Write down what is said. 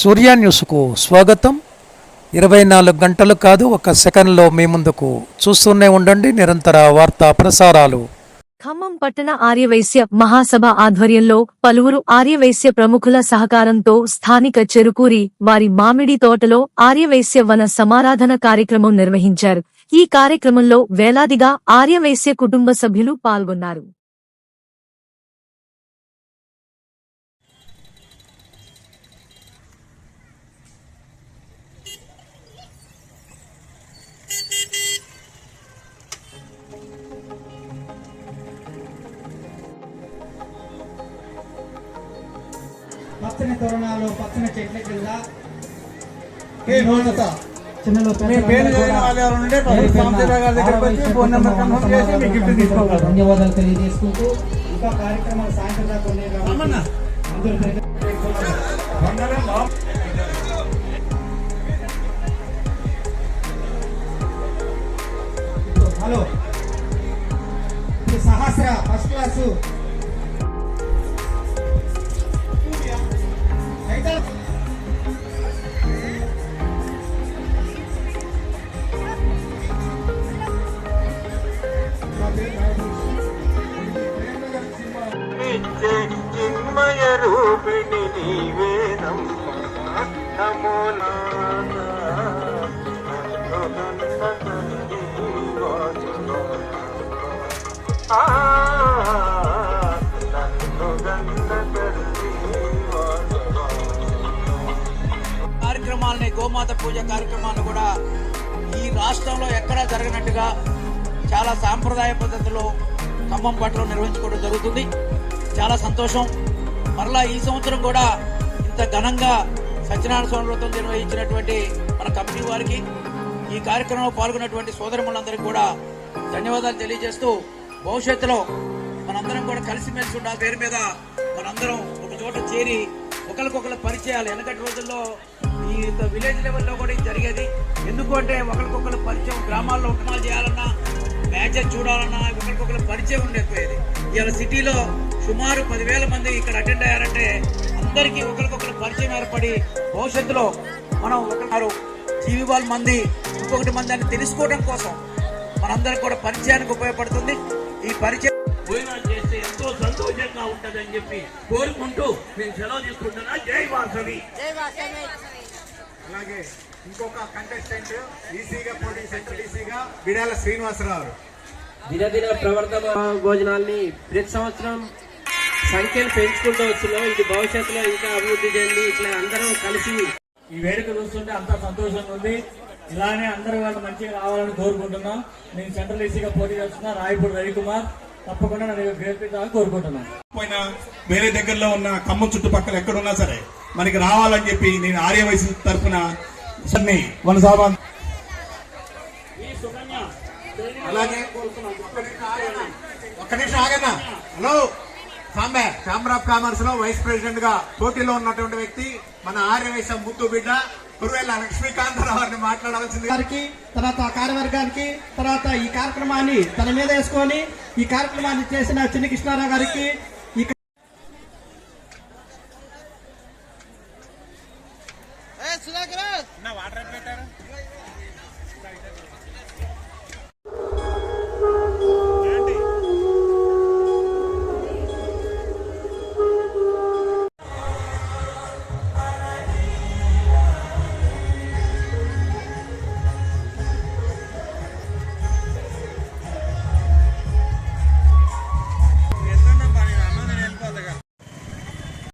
సూర్య న్యూస్కు స్వాగతం. ఇరవై నాలుగు గంటలు కాదు ఒక సెకండ్లో మీ ముందుకు చూస్తూనే ఉండండి నిరంతర వార్తా ప్రసారాలు. ఖమ్మం పట్టణ ఆర్యవైశ్య మహాసభ ఆధ్వర్యంలో పలువురు ఆర్యవైశ్య ప్రముఖుల సహకారంతో స్థానిక చెరుకూరి వారి మామిడి తోటలో ఆర్యవైశ్య వన సమారాధన కార్యక్రమం నిర్వహించారు. ఈ కార్యక్రమంలో వేలాదిగా ఆర్యవైశ్య కుటుంబ సభ్యులు పాల్గొన్నారు. కన్ఫర్మ్ చేసి మీ గిఫ్ట్ తీసుకోగలరు ధన్యవాదాలు తెలియజేసుకుంటూ ఇంకా కార్యక్రమాలు సాయంత్రం దాకా ఉన్నాయి కాబట్టి హలో. సహస్ర ఫస్ట్ క్లాసు. నిత్య చిన్మయ రూపిణి నీవేనమ్మా నమో ఆ నన్ను గన్న కార్యక్రమాలని గోమాత పూజ కార్యక్రమాలు కూడా ఈ రాష్ట్రంలో ఎక్కడా జరగనట్టుగా చాలా సాంప్రదాయ పద్ధతిలో ఖమ్మం పట్టలో నిర్వహించుకోవడం జరుగుతుంది. చాలా సంతోషం. మరలా ఈ సంవత్సరం కూడా ఇంత ఘనంగా సత్యనారాయణ స్వామి వ్రతం నిర్వహించినటువంటి మన కమిటీ వారికి ఈ కార్యక్రమంలో పాల్గొన్నటువంటి సోదరములందరికీ కూడా ధన్యవాదాలు తెలియజేస్తూ భవిష్యత్తులో మనందరం కూడా కలిసిమెలిసి ఉండాలి. పేరు మీద మనందరం ఒక చోట చేరి ఒకరికొకరు పరిచయాలు. వెనకటి రోజుల్లో ఈ విలేజ్ లెవెల్లో కూడా ఇది జరిగేది. ఎందుకు అంటే ఒకరికొకరు పరిచయం గ్రామాల్లో ఉపమాలు చేయాలన్నా మ్యాచెస్ చూడాలన్నా ఒకరికొకరు పరిచయం ఉండకపోయేది. ఇవాళ సిటీలో సుమారు పదివేల మంది ఇక్కడ అటెండ్ అయ్యారంటే అందరికీ ఒకరికొకరు పరిచయం ఏర్పడి భవిష్యత్తులో మనం ఒకరు జీవివాల్ మంది ఇంకొకటి మంది అని తెలుసుకోవడం కోసం మనందరం కూడా పరిచయానికి ఉపయోగపడుతుంది. ఈ పరిచయం భోజనాలు చేస్తే ఎంతో సంతోషంగా ఉంటదని చెప్పి కోరుకుంటూ నేను సెలవు తీసుకుంటున్నా. జై వాసవి. అలాగే ఇంకొక కంటెస్టెంట్ ఈసీగా పోటీ సెంట్రల్ ఈసీగా బిడాల శ్రీనివాసరావు. దినదిన ప్రవర్తన భోజనాల్ని ప్రతి సంవత్సరం సంఖ్యను పెంచుకుంటూ వస్తున్నాం ఇది భవిష్యత్తులో ఇంకా అభివృద్ధి చెంది ఇట్లా అందరం కలిసి ఈ వేడుక చూస్తుంటే అంతా సంతోషంగా ఉంది. ఇలానే అందరూ వాళ్ళు మంచిగా రావాలని కోరుకుంటున్నాం. నేను సెంట్రల్ ఈసీగా పోటీ చేస్తున్నా రాయపూడి రవికుమార్. తప్పకుండా నన్ను గెలిపించాలని కోరుకుంటున్నాను పోయినా వేరే దగ్గరలో ఉన్న ఖమ్మం చుట్టుపక్కల ఎక్కడున్నా సరే మనకి రావాలని చెప్పి నేను ఆర్య వయసు తరఫున అలాగే. ఒక్క నిమిషం ఆగన్నా హలో. కాంబే ఛాంబర్ ఆఫ్ కామర్స్లో వైస్ ప్రెసిడెంట్గా పోటీలో ఉన్నటువంటి వ్యక్తి మన ఆర్యవేశ ముద్దు బిడ్డ కురువేల లక్ష్మీకాంతరావు గారిని మాట్లాడవలసింది గారికి తర్వాత కార్యవర్గానికి తర్వాత ఈ కార్యక్రమాన్ని తన మీద వేసుకొని ఈ కార్యక్రమాన్ని చేసిన చిన్ని కృష్ణారావు గారికి